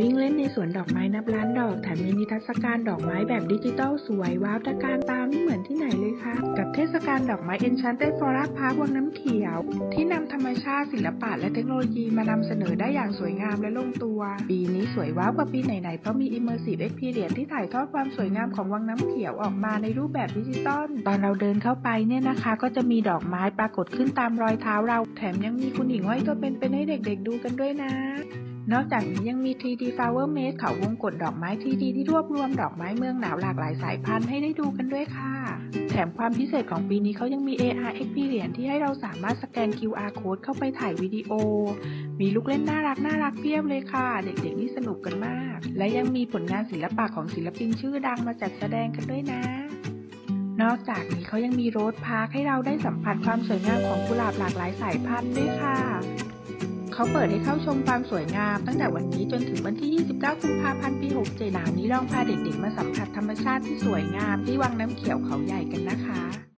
วิ่งเล่นในสวนดอกไม้นับล้านดอก แถมมีนิทรรศการดอกไม้แบบดิจิตอลสวย ว้าวตะการตาไม่เหมือนที่ไหนเลยค่ะ กับเทศกาลดอกไม้ Enchanted Flora Park วังน้ำเขียว ที่นำธรรมชาติศิลปะและเทคโนโลยีมานำเสนอได้อย่างสวยงามและลงตัว ปีนี้สวยว้าวกว่าปีไหนๆ เพราะมี Immersive Experience ที่ถ่ายทอดความสวยงามของวังน้ำเขียวออกมาในรูปแบบดิจิตอลตอนเราเดินเข้าไปเนี่ยนะคะ ก็จะมีดอกไม้ปรากฏขึ้นตามรอยเท้าเรา แถมยังมีคุณหญิงห้อยตัวเป็นๆให้เด็ก ๆ ดูกันด้วยนะ นอกจากนี้ยังมี 3D Flower Maze เขาวงกตดอกไม้ 3D ที่รวบรวมดอกไม้เมืองหนาวหลากหลายสายพันธุ์ให้ได้ดูกันด้วยค่ะ แถมความพิเศษของปีนี้เขายังมี AR Experience ที่ให้เราสามารถสแกน QR Code เข้าไปถ่ายวิดีโอ มีลูกเล่นน่ารักน่ารักเพียบเลยค่ะ เด็กๆนี่สนุกกันมาก และยังมีผลงานศิลปะของศิลปินชื่อดังมาจัดแสดงกันด้วยนะนอกจากนี้เขายังมีโรดพาร์คให้เราได้สัมผัสความสวยงามของกุหลาบหลากหลายสายพันธุ์ด้วยค่ะ เขาเปิดให้เข้าชมความสวยงาม ตั้งแต่วันนี้จนถึงวันที่ 29 กุมภาพันธ์ ปี67หนาวนี้ลองพาเด็กๆ มาสัมผัสธรรมชาติที่สวยงามที่วังน้ำเขียวเขาใหญ่กันนะคะ